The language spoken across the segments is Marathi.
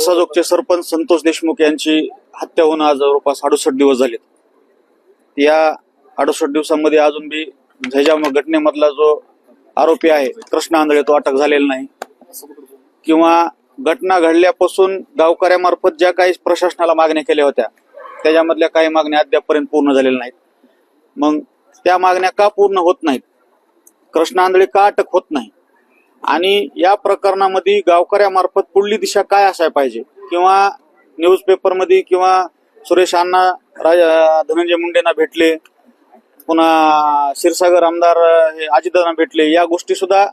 मसाजोगचे सरपंच संतोष देशमुख यांची हत्या होऊन आज जवळपास अडुसष्ट दिवस झालेत. या अडुसष्ट दिवसांमध्ये अजून बी ह्याच्या घटनेमधला जो आरोपी आहे कृष्ण आंधळे तो अटक झालेला नाही. किंवा घटना घडल्यापासून गावकऱ्यामार्फत ज्या काही प्रशासनाला मागण्या केल्या होत्या त्याच्यामधल्या काही मागण्या अद्यापपर्यंत पूर्ण झालेल्या नाहीत. मग त्या मागण्या का पूर्ण होत नाहीत? कृष्ण आंधळे का अटक होत नाही? आणि या प्रकरणामध्ये गावकऱ्यामार्फत पुढली दिशा काय असायला पाहिजे? किंवा न्यूजपेपरमध्ये किंवा सुरेश अण्णा राज- धनंजय मुंडेंना भेटले पुन्हा क्षीरसागर आमदार हे अजितदादांना भेटले या गोष्टी सुद्धा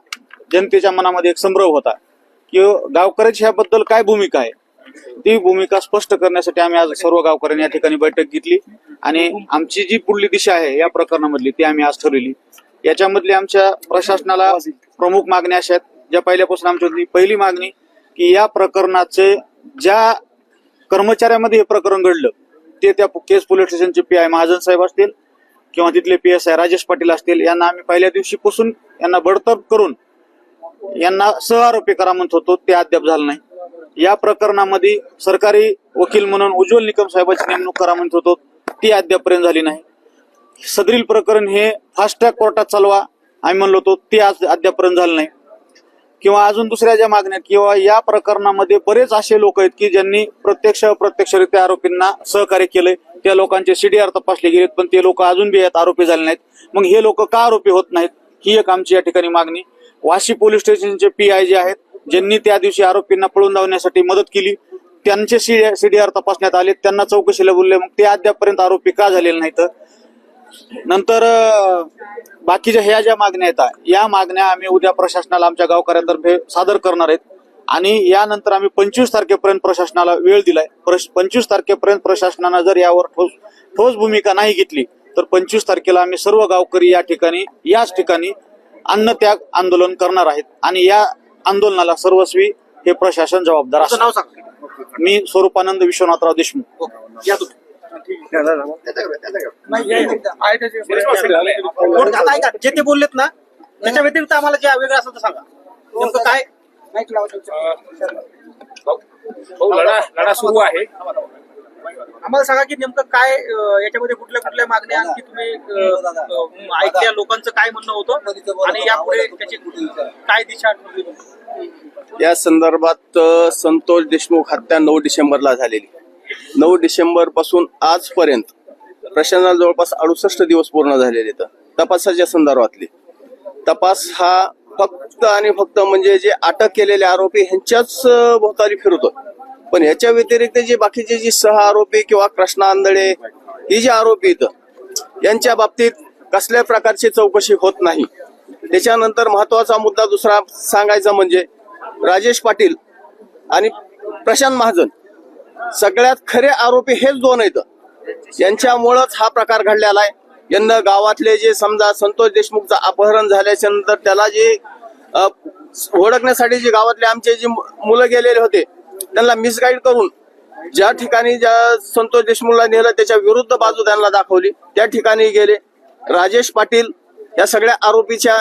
जनतेच्या मनामध्ये एक संभ्रम होता. की गावकऱ्याची ह्याबद्दल काय भूमिका आहे? ती भूमिका स्पष्ट करण्यासाठी आम्ही आज सर्व गावकऱ्यांनी या ठिकाणी बैठक घेतली. आणि आमची जी पुढली दिशा आहे या प्रकरणामधली ती आम्ही आज ठरवली. याच्यामधली आमच्या प्रशासनाला प्रमुख मागण्या अशा आहेत. ज्या पहिल्यापासून आमची होती पहिली मागणी की या प्रकरणाचे ज्या कर्मचाऱ्यामध्ये हे प्रकरण घडलं ते त्या केस पोलीस स्टेशनचे पी आय महाजन साहेब असतील किंवा तिथले P S I Rajesh Patil असतील यांना आम्ही पहिल्या दिवशीपासून यांना बडतर्फ करून यांना सहआरोपी करा म्हणत होतो ते अद्याप झालं नाही. या प्रकरणामध्ये सरकारी वकील म्हणून उज्ज्वल निकम साहेबांची नेमणूक करा म्हणत होतो ती अद्यापपर्यंत झाली नाही. सदरील प्रकरण हे फास्ट ट्रॅक कोर्टात चालवा आम्ही म्हणलो होतो ते आज अद्यापर्यंत झालं नाही. किंवा अजून दुसऱ्या ज्या मागण्या किंवा या प्रकरणामध्ये बरेच असे लोक आहेत की ज्यांनी प्रत्यक्ष अप्रत्यक्षरित्या आरोपींना सहकार्य केलंय. त्या लोकांचे सीडीआर तपासले गेलेत पण ते लोक अजून बी आहेत आरोपी झाले नाहीत. मग हे लोक का आरोपी होत नाहीत? ही एक आमची या ठिकाणी मागणी. वाशी पोलीस स्टेशनचे पी आय जे आहेत ज्यांनी त्या दिवशी आरोपींना पळून लावण्यासाठी मदत केली. त्यांचे सीडीआर तपासण्यात आले त्यांना चौकशीला बोलले मग ते अद्यापर्यंत आरोपी का झालेले नाहीत? नंतर बाकीच्या ह्या ज्या मागण्या येतात या मागण्या आम्ही उद्या प्रशासनाला आमच्या गावकऱ्यांतर्फे सादर करणार आहेत. आणि यानंतर आम्ही पंचवीस तारखेपर्यंत प्रशासनाला वेळ दिलाय. पंचवीस तारखेपर्यंत प्रशासनानं जर यावर ठोस ठोस भूमिका नाही घेतली तर पंचवीस तारखेला आम्ही सर्व गावकरी या ठिकाणी याच ठिकाणी अन्नत्याग आंदोलन करणार आहेत. आणि या आंदोलनाला सर्वस्वी हे प्रशासन जबाबदार सांग. मी स्वरूपानंद विश्वनाथराव देशमुख. या ऐका जे ते बोललेत ना त्याच्या व्यतिरिक्त आम्हाला जे वेगळं असेल तर सांगा नेमकं काय लढा लढा सुरू आहे आम्हाला सांगा की नेमकं काय याच्यामध्ये कुठल्या कुठल्या मागण्या आणखी तुम्ही ऐकल्या लोकांचं काय म्हणणं होतं आणि यापुढे त्याची काय दिशा या संदर्भात संतोष देशमुख हत्या नऊ डिसेंबरला झालेली. नऊ डिसेंबरपासून आजपर्यंत प्रशासनाला जवळपास अडुसष्ट दिवस पूर्ण झालेले आहेत. तपासाच्या संदर्भातले. तपास हा फक्त आणि फक्त म्हणजे जे अटक केलेले आरोपी ह्यांच्याच भोवताली फिरतो पण ह्याच्या व्यतिरिक्त जे बाकीचे जे सह आरोपी किंवा कृष्णा आंधळे ही जे आरोपी आहेत यांच्या बाबतीत कसल्या प्रकारची चौकशी होत नाही. त्याच्यानंतर महत्त्वाचा मुद्दा दुसरा सांगायचा म्हणजे राजेश पाटील आणि प्रशांत महाजन. सगळ्यात खरे आरोपी हेच दोन आहेत. यांच्यामुळंच हा प्रकार घडलेला आहे. यांना गावातले जे समजा संतोष देशमुखचं अपहरण झाल्याच्यानंतर त्याला जे ओळखण्यासाठी जे गावातले आमचे जे मु- मुलं गेलेले होते त्यांना मिसगाईड करून ज्या ठिकाणी ज्या संतोष देशमुखला नेलं त्याच्या विरुद्ध बाजू त्यांना दाखवली. त्या ठिकाणी गेले. राजेश पाटील या सगळ्या आरोपीच्या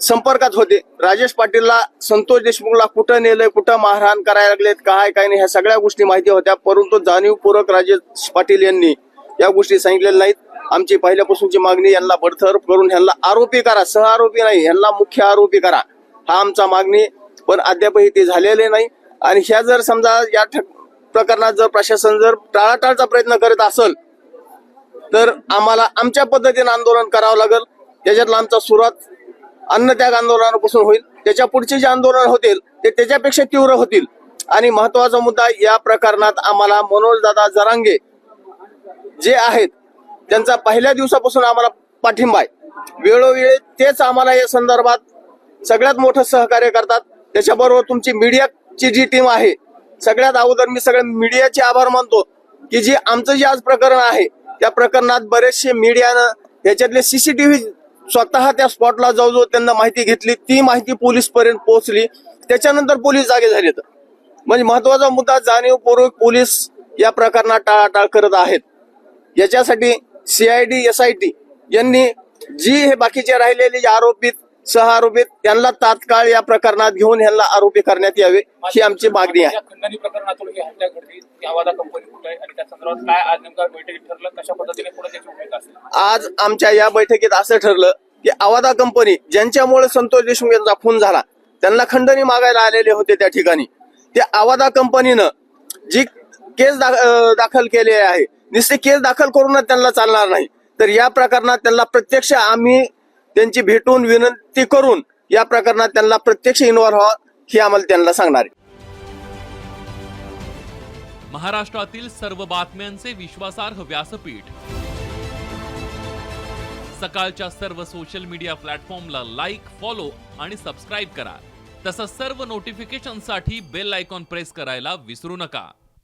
संपर्कात होते. राजेश पाटीलला संतोष देशमुखला कुठं नेलंय कुठं मारहाण करायला लागलेत काय काय नाही ह्या सगळ्या गोष्टी माहिती होत्या. परंतु जाणीवपूर्वक राजेश पाटील यांनी या गोष्टी सांगितलेल्या नाहीत. आमची पहिल्यापासूनची मागणी यांना बडथर करून ह्यांना आरोपी करा. सह आरोपी नाही ह्यांना मुख्य आरोपी करा. हा आमचा मागणी पण अद्यापही ते झालेले नाही. आणि ह्या जर समजा या ठ- प्रकरणात जर प्रशासन जर टाळाटाळचा प्रयत्न करत असेल तर आम्हाला आमच्या पद्धतीने आंदोलन करावं लागेल. त्याच्यातला आमचा सुरुवात अन्नत्याग आंदोलनापासून होईल. त्याच्या पुढचे जे आंदोलन होतील ते त्याच्यापेक्षा तीव्र होतील. आणि महत्त्वाचा मुद्दा या प्रकरणात आम्हाला मनोजदादा जरांगे जे आहेत त्यांचा पहिल्या दिवसापासून आम्हाला पाठिंबा आहे. वेळोवेळी तेच आम्हाला या संदर्भात सगळ्यात मोठं सहकार्य करतात. त्याच्याबरोबर तुमची मीडियाची जी टीम आहे सगळ्यात अगोदर मी सगळ्या मीडियाचे आभार मानतो की जे आमचं जे आज प्रकरण आहे त्या प्रकरणात बरेचसे मीडियानं याच्यातले सीसीटीव्ही स्वतः त्या स्पॉटला जाऊ त्यांना माहिती घेतली ती माहिती पोलीस पर्यंत पोहोचली. त्याच्यानंतर पोलीस जागे झालेत म्हणजे महत्त्वाचा मुद्दा जाणीवपूर्वक पोलीस या प्रकरणात टाळाटाळ करत आहेत. याच्यासाठी सीआयडी एस आय टी यांनी जी हे बाकीचे राहिलेले जे आरोपित सह आरोपी त्यांना तात्काळ या प्रकरणात घेऊन यांना आरोपी करण्यात यावे ही आमची मागणी आहे. या खंडणी प्रकरणातून ही हत्या घडली. ती आवादा कंपनी कुठे आहे आणि त्या संदर्भात काय आज नेमका बैठकीत ठरलं? कशा पद्धतीने पुढे त्याची भूमिका असेल? आज आमच्या या बैठकीत असं ठरलं की आवादा कंपनी ज्यांच्यामुळे संतोष देशमुख यांचा खून झाला त्यांना खंडणी मागायला आलेले होते त्या ठिकाणी. त्या आवादा कंपनीनं जी केस दाखल केली आहे नुसते केस दाखल करूनच त्यांना चालणार नाही. तर या प्रकरणात त्यांना प्रत्यक्ष आम्ही त्यांची भेटून विनंती करून या प्रकरणात त्यांना प्रत्यक्ष इन्व्हॉल्व्ह व्हावं आम्हाला त्यांना सांगणार आहे. महाराष्ट्रातील सर्व बातम्यांचे विश्वासार्ह व्यासपीठ. सकाळच्या सर्व सोशल मीडिया प्लॅटफॉर्मला लाईक फॉलो आणि सबस्क्राईब करा. तसंच सर्व नोटिफिकेशनसाठी बेल आयकॉन प्रेस करायला विसरू नका.